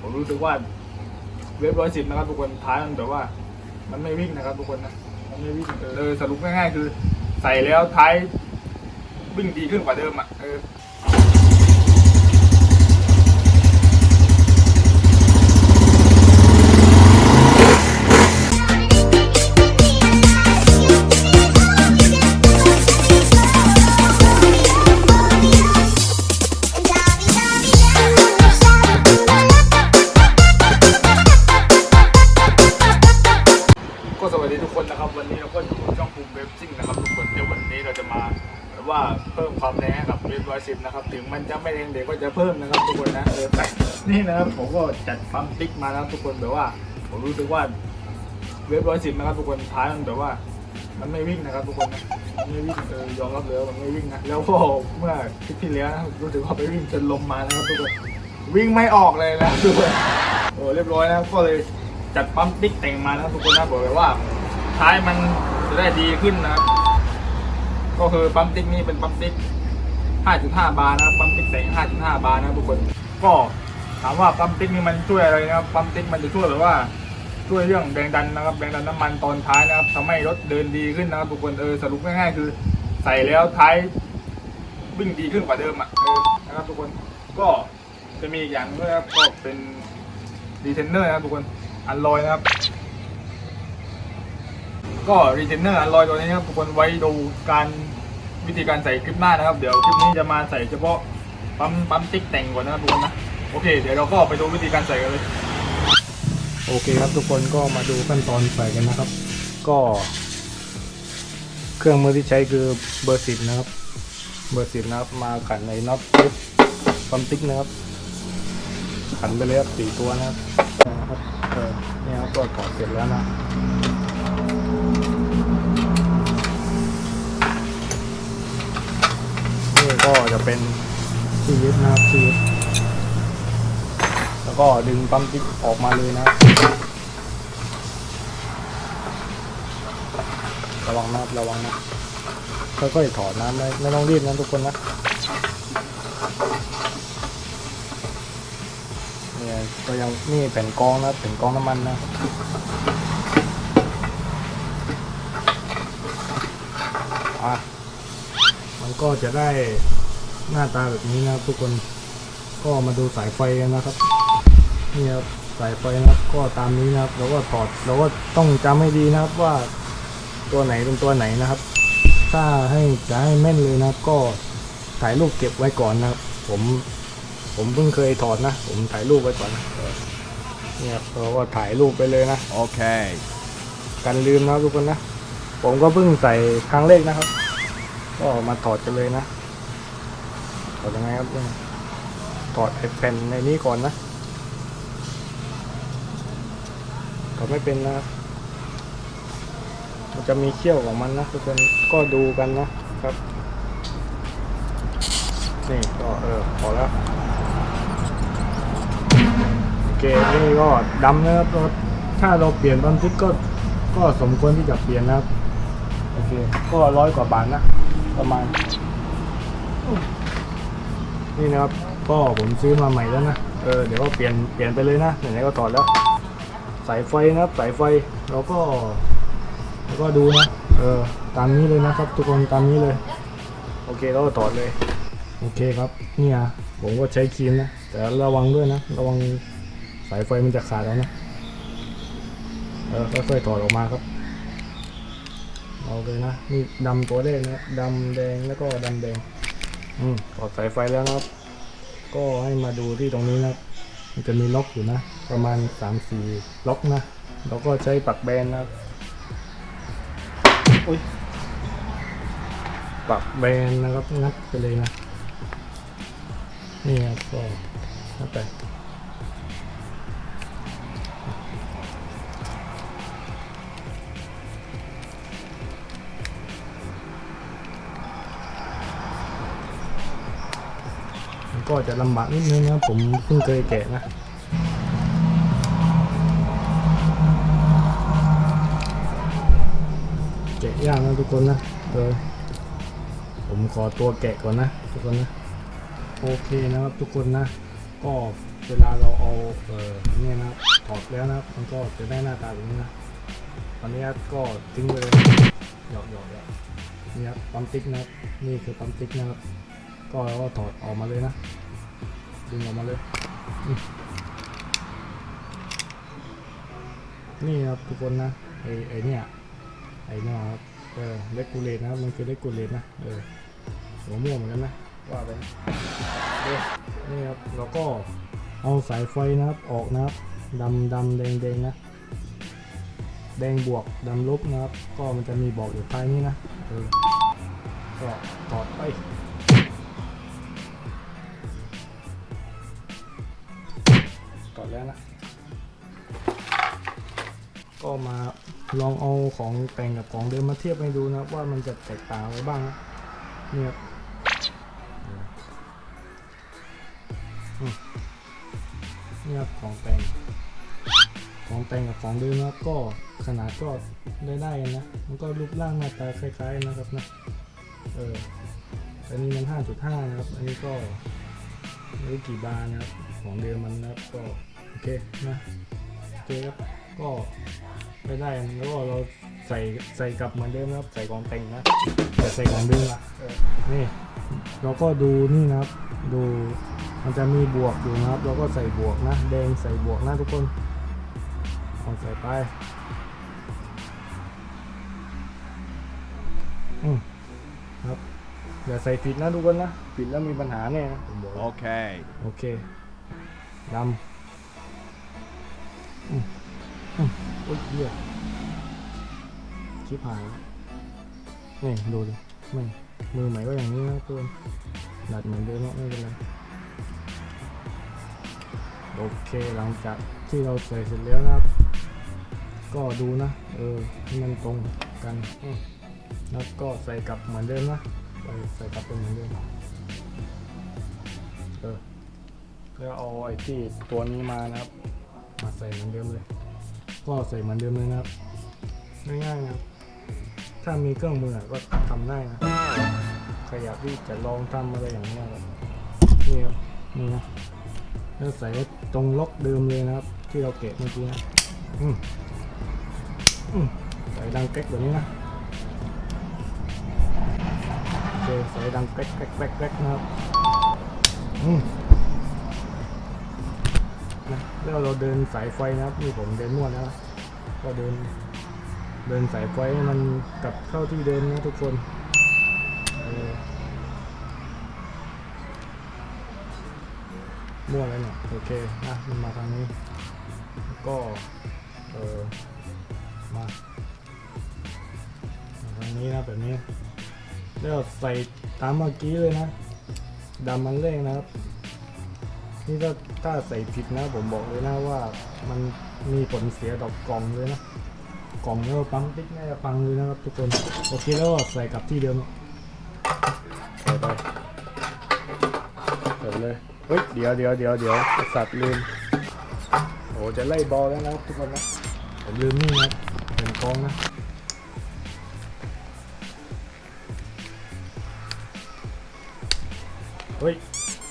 ผมรู้สึกว่าเว็บร้อยสิบนะครับทุกคนท้ายมันแบบว่า มันไม่วิ่งนะครับทุกคนนะมันไม่วิ่งเออสรุปง่ายๆคือ ใส่แล้วท้ายวิ่งดีขึ้นกว่าเดิมอะเออ ถึงมันจะไม่แรงเดี๋ยวก็จะเพิ่มนะครับทุกคนนะเออนี่นะครับผมก็จัดฟัมติ๊กมานะครับทุกคนแบบว่า ผมรู้สึกว่าเว็บร้อยสิบนะครับทุกคนท้ายมันแบบว่า มันไม่วิ่งนะครับทุกคนนะมันไม่วิ่งเออยอมรับเลยมันไม่วิ่งนะแล้วก็เมื่อคลิปที่แล้วนะรู้สึกว่าไปวิ่งจนลมมานะครับทุกคนวิ่งไม่ออกเลยนะทุกคนโอ้เรียบร้อยนะครับก็เลยจัดปั๊มติ๊กแต่งมานะครับทุกคนนะบอกเลยว่าท้ายมันจะได้ดีขึ้นนะครับก็คือปั๊มติ๊กนี่เป็นปั๊มติ๊ก 5.5 บาร์นะครับปั๊มติ๊กแต่ง5.5 บาร์นะครับทุกคน ก็ถามว่าปั๊มติ๊กนี่มันช่วยอะไรนะครับปั๊มติ๊กมันจะช่วยแบบว่าช่วยเรื่องแรงดันนะครับแรงดันน้ำมันตอนท้ายนะครับทำให้รถเดินดีขึ้นนะครับทุกคนเออสรุปง่ายๆคือ ใส่แล้วท้ายวิ่งดีขึ้นกว่าเดิมอะเออนะครับทุกคนก็จะมีอีกอย่างด้วยครับก็เป็นดีเทนเนอร์นะครับทุกคนอันลอยนะครับ ก็รีเทนเนอร์อันลอยตัวนี้นะครับทุกคนไว้ดูการ วิธีการใส่คลิปหน้านะครับ เดี๋ยวคลิปนี้จะมาใส่เฉพาะปั๊มปั๊มติ๊กแต่งก่อนนะครับทุกคนนะโอเค เดี๋ยวเราก็ไปดูวิธีการใส่กันเลยโอเคครับทุกคนก็มาดูขั้นตอนใส่กันนะครับ ก็ เครื่องมือที่ใช้คือเบอร์สิบนะครับ เบอร์สิบนะครับ มาขันในน็อตปุ๊บปั๊มติ๊กนะครับ ขันไปเลยครับสี่ตัวนะครับเนี่ยครับก็ถอดเสร็จแล้วนะ ก็จะเป็นที่ยึดนะครับที่ยึดแล้วก็ดึงปั๊มติ๊กออกมาเลยนะครับระวังนะครับระวังนะค่อยๆถอดนะไม่ไม่ต้องรีบนะทุกคนนะเนี่ยก็ยังนี่แผ่นกรองนะแผ่นกรองน้ำมันนะอะมันก็จะได้ หน้าตาแบบนี้นะครับทุกคนก็มาดูสายไฟกันนะครับนี่ครับสายไฟนะครับก็ตามนี้นะครับ แล้วก็ถอดเราก็ต้องจำให้ดีนะครับว่าตัวไหนเป็นตัวไหนนะครับ ถ้าให้จะให้แม่นเลยนะครับก็ถ่ายรูปเก็บไว้ก่อนนะครับ ผมผมเพิ่งเคยถอดนะ ผมถ่ายรูปไว้ก่อนนะเออเนี่ยครับเราก็ถ่ายรูปไปเลยนะ Okay. กันลืมนะครับทุกคนนะ ผมก็เพิ่งใส่ครั้งแรกนะครับ ก็มาถอดกันเลยนะ ถอดยังไงครับถอดไอ้แผ่นในนี้ก่อนนะถอดไม่เป็นนะครับมันจะมีเขี้ยวของมันนะทุกคนก็ดูกันนะครับ นี่ก็เออพอแล้วโอเคนี่ก็ดำนะครับรถถ้าเราเปลี่ยนบัมทิกก็ก็สมควรที่จะเปลี่ยนนะครับ โอเค ก็ร้อยกว่าบาทนะ ประมาณ นี่นะครับ ก็ผมซื้อมาใหม่แล้วนะ เออเดี๋ยวก็เปลี่ยนเปลี่ยนไปเลยนะไหนๆก็ถอดแล้ว สายไฟนะครับ สายไฟเราก็เราก็ดูนะ เออตามนี้เลยนะครับ ทุกคนตามนี้เลย โอเคเราก็ถอดเลย โอเคครับเนี่ยผมก็ใช้ครีมนะ แต่ระวังด้วยนะ ระวังสายไฟมันจะขาดแล้วนะ เออค่อยๆถอดออกมาครับเอาเลยนะนี่ดำตัวแรกนะดำแดงแล้วก็ดำแดง อืมถอดสายไฟแล้วนะครับ ก็ให้มาดูที่ตรงนี้นะมันจะมีล็อกอยู่นะ ประมาณสามสี่ล็อกนะเราก็ใช้ปักแบนนะครับอุ้ยปักแบนนะครับงัดไปเลยนะนี่ครับก็งัดไป ก็จะลำบากนิดนึงนะผมเพิ่งเคยแกะนะแกะยากนะทุกคนนะเออผมขอตัวแกะก่อนนะทุกคนนะโอเคนะครับทุกคนนะ ก็เวลาเราเอาเอ่นะถอดแล้วนะมันก็จะได้หน้าตาแบบนี้นะตอนนี้ก็ทิ้งไปเลยหยอกหยอกหยอกนี่ครับปั๊มติ๊กนะครับนี่คือปั๊มติ๊กนะครับ ก็เราก็ถอดออกมาเลยนะ ดึงออกมาเลย นี่ครับทุกคนนะไอไอเนี่ยไอเนี่ยครับเออเลกูเลตนะมันคือเลกูเลตนะเออหัวม่วงเหมือนกันนะว่าไปนะโอเคนี่ครับเราก็เอาสายไฟนะครับออกนะครับดำดำแดงแดงนะ แดงบวกดำลบนะครับ ก็มันจะมีบอกอยู่ท้ายนี้นะเออก็ถอดไป ก่อนแล้วนะ ก็มาลองเอาของแต่งกับของเดิมมาเทียบให้ดูนะว่ามันจะแตกต่างอะไรบ้างนะเนี่ยครับอืมเนี่ยครับของแต่ง ของแต่งกับของเดิมนะก็ขนาดก็ได้ได้นะ มันก็รูปร่างหน้าตาคล้ายๆนะครับนะ เอออันนี้มัน 5.5 นะครับ อันนี้ก็ไม่กี่บาร์นะครับ ของเดิมมันนะครับก็ อเคนะโอเคครับก็ไม่ได้แล้วก็เราใส่ใส่กลับเหมือนเดิมนะครับ ใส่กองแต่งนะแต่ใส่ของเดิมอะเออนี่ เราก็ดูนี่นะครับ ดูมันจะมีบวกอยู่นะครับ เราก็ใส่บวกนะ แดงใส่บวกนะทุกคนเอาใส่ไปอืมครับอย่าใส่ผิดนะทุกคนนะผิดแล้วมีปัญหาแน่นะผมบอกเลย Okay. โอเคดำอืมอืม โอ้ยเหี้ยชิบหายนี่ดูดิไม่มือใหม่ก็อย่างนี้นะทุกคนดัดเหมือนเดิมไม่เป็นไรโอเคหลังจากที่เราใส่เสร็จแล้วนะครับ ก็ดูนะ เออให้มันตรงกันแล้วก็ใส่กลับเหมือนเดิมนะใส่ใส่กลับเป็นเหมือนเดิมเออแล้วเอาไอ้ที่ตัวนี้มานะครับ ใส่เหมือนเดิมเลย ก็ใส่เหมือนเดิมเลยนะครับ ง่ายๆนะครับ ถ้ามีเครื่องมือก็ทำได้นะใครอยากที่จะลองทำอะไรอย่างเงี้ยครับนี่ครับนี่นะแล้วใส่ตรงล็อกเดิมเลยนะครับ ที่เราเกะเมื่อกี้นะใส่ดังแก๊กแบบนี้นะโอเคใส่ดังแก๊กแก๊กแก๊กแก๊กนะครับอืม นะแล้วเราเดินสายไฟนะครับนี่ผมเดินมั่วแล้วนะก็เดิน เดินสายไฟให้มันกลับเข้าที่เดิมนะทุกคนมั่วแล้วเนี่ยโอเคนะมันมาทางนี้แล้วก็เออมามาทางนี้นะแบบนี้แล้วใส่ตามเมื่อกี้เลยนะดำมันเร่งนะครับ นี่ถ้าถ้าใส่ผิดนะผมบอกเลยนะว่ามันมีผลเสียดอกกล่องเลยนะกล่องแล้วปั๊มติ๊กน่าจะฟังเลยนะครับทุกคนโอเคแล้วก็ใส่กลับที่เดิมใส่ไปเปิดเลยเฮ้ยเดี๋ยวเดี๋ยวเดี๋ยวเดี๋ยวไอ้สัตว์ลืมโอ้จะไล่บอลแล้วนะครับทุกคนนะผมลืมนี่นะเป็นกองนะเฮ้ย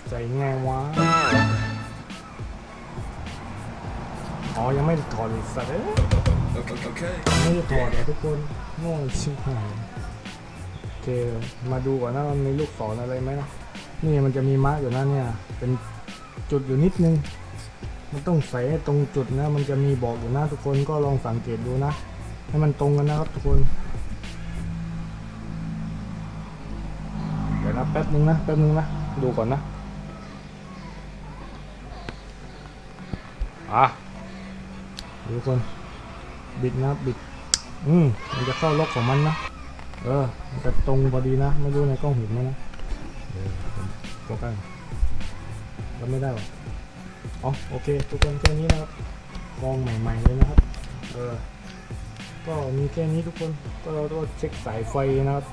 ใส่ไงวะ อ๋อ ยังไม่ได้ถอดเลยสัตว์เอ้ยไม่ได้ถอดเลยทุกคนโง่ชิบหายโอเค มาดูก่อนนะมันมีลูกศรอะไรไหมนะนี่มันจะมีมาร์กอยู่นะเนี่ย เป็นจุดอยู่นิดนึง มันต้องใส่ตรงจุดนะ มันจะมีบอกอยู่นะทุกคนก็ลองสังเกตดูนะ ให้มันตรงกันนะครับทุกคน เดี๋ยวนะแป๊บนึงนะแป๊บนึงนะ ดูก่อนนะ อะดูคนบิดนะบิด อืมมันจะเข้าล็อกของมันนะ เออ มันจะตรงพอดีนะ ไม่รู้ในกล้องเห็นไหมนะเดี๋ยวผมโฟกัสก็ไม่ได้หรออ๋อโอเค ทุกคนแค่นี้นะครับกองใหม่ๆเลยนะครับ เออ ก็มีแค่นี้ทุกคน ก็เราต้องเช็คสายไฟนะครับ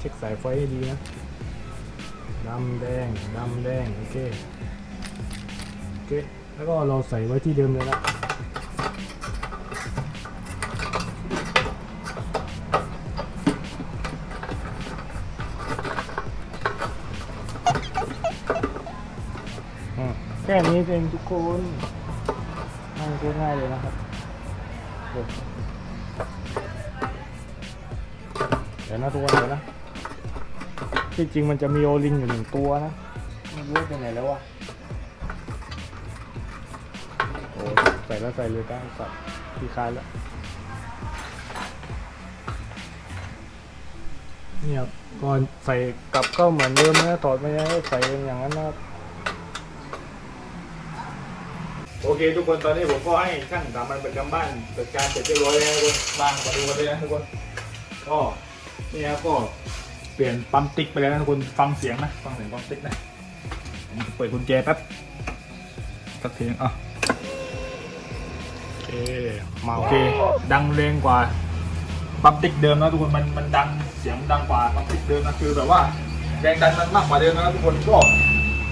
เช็คสายไฟให้ดีนะดำแดงดำแดง โอเค โอเค แล้วก็เราใส่ไว้ที่เดิมเลยนะแค่นี้เองทุกคนนง่ายพูดง่ายเลยนะครับเดี๋ยวนะทุกคนเดี๋ยวนะที่จริงมันจะมีโอลิงอยู่หนึ่งตัวนะไม่รู้ว่าไปไหนแล้ววะ ส่แล้วใส่เลยได้สัตว์ที่คานแล้วเนี่ยก่อนใส่กลับก็เหมือนเดิมนะถอดไม่ได้ใส่อย่างนั้นนะครับโอเคทุกคนตอนนี้ผมก็ให้ช่างสามัญประจำบ้านจัดการเสร็จเรียบร้อยแล้วทุกคนบ้านมาดูกันเลยนะทุกคนก็นี่ครับก็เปลี่ยนปั๊มติ๊กไปแล้วนะทุกคนฟังเสียงนะฟังเสียงปั๊มติ๊กนะผมเปิดกุญแจแป๊บสักทีอะ โอเคมาโอเค ดังแรงกว่าปั๊มติ๊กเดิมนะทุกคนมันมันดังเสียงดังกว่าปั๊มติ๊กเดิมนะคือแบบว่าแรงดันมันมากกว่าเดิมนะครับทุกคนก็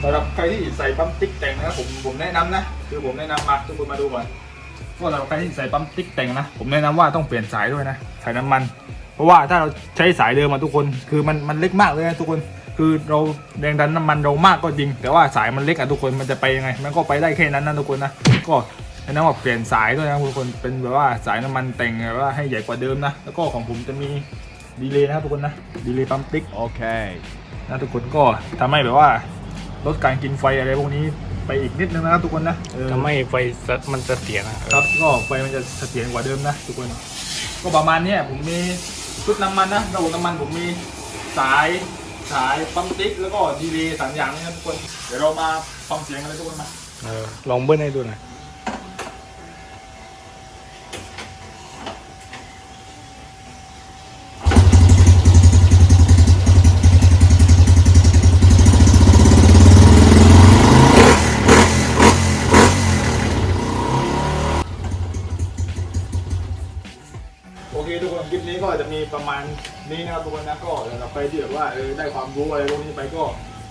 สำหรับใครที่ใส่ปั๊มติ๊กแต่งนะครับผมผมแนะนำนะคือผมแนะนำมาทุกคนมาดูก่อนก็สำหรับใครที่ใส่ปั๊มติ๊กแต่งนะผมแนะนำว่าต้องเปลี่ยนสายด้วยนะสายน้ำมัน เพราะว่าถ้าเราใช้สายเดิมมาทุกคนคือมันมันเล็กมากเลยนะทุกคนคือเราแรงดันน้ำมันเรามากก็จริง แต่ว่าสายมันเล็กอะทุกคนมันจะไปยังไง มันก็ไปได้แค่นั้นนะทุกคนนะก็ แนะนำว่าเปลี่ยนสายด้วยนะทุกคนเป็นแบบว่าสายน้ำมันแต่งแบบว่าให้ใหญ่กว่าเดิมนะ แล้วก็ของผมจะมีดีเลย์นะครับทุกคนนะดีเลย์ปั๊มติ๊ก Okay. นะทุกคนก็ทำให้แบบว่าลดการกินไฟอะไรพวกนี้ไปอีกนิดนึงนะครับทุกคนนะเออทำให้ไฟสะมันจะเสียนะครับก็ไฟมันจะเสถียรกว่าเดิมนะทุกคน ก็ประมาณเนี้ยผมมีชุดน้ำมันนะระบบน้ำมันผมมีสายสายปั๊มติ๊กแล้วก็ดีเลย์สามอย่างนี้นะทุกคน เดี๋ยวเรามาฟังเสียงกันเลยทุกคนมาเออลองเบิ้ลให้ดูหน่อย โอเคทุกคนคลิปนี้ก็ จะมีประมาณนี้นะครับทุกคนนะก็สำหรับใครที่แบบว่าเออได้ความรู้อะไรพวกนี้ไปก็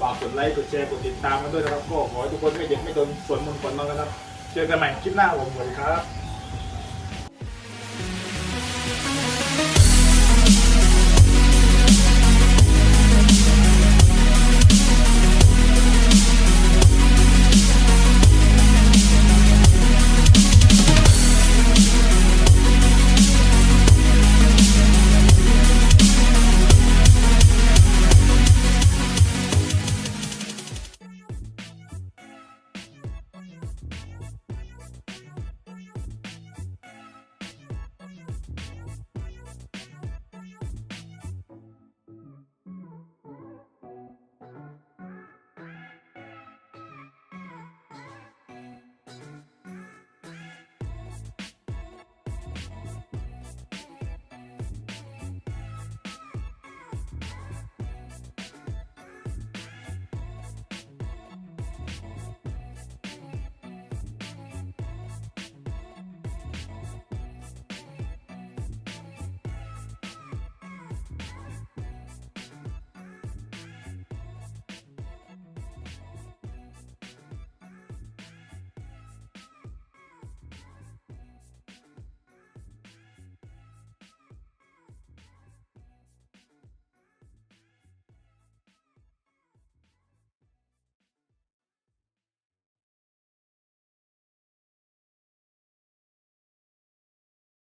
ฝากกดไลค์กดแชร์กดติดตามกันด้วยนะครับก็ขอให้ทุกคนไม่เจ็บไม่จนส่วนมุนผลมากันนะครับเจอกันใหม่คลิปหน้าผมสวัสดีครับ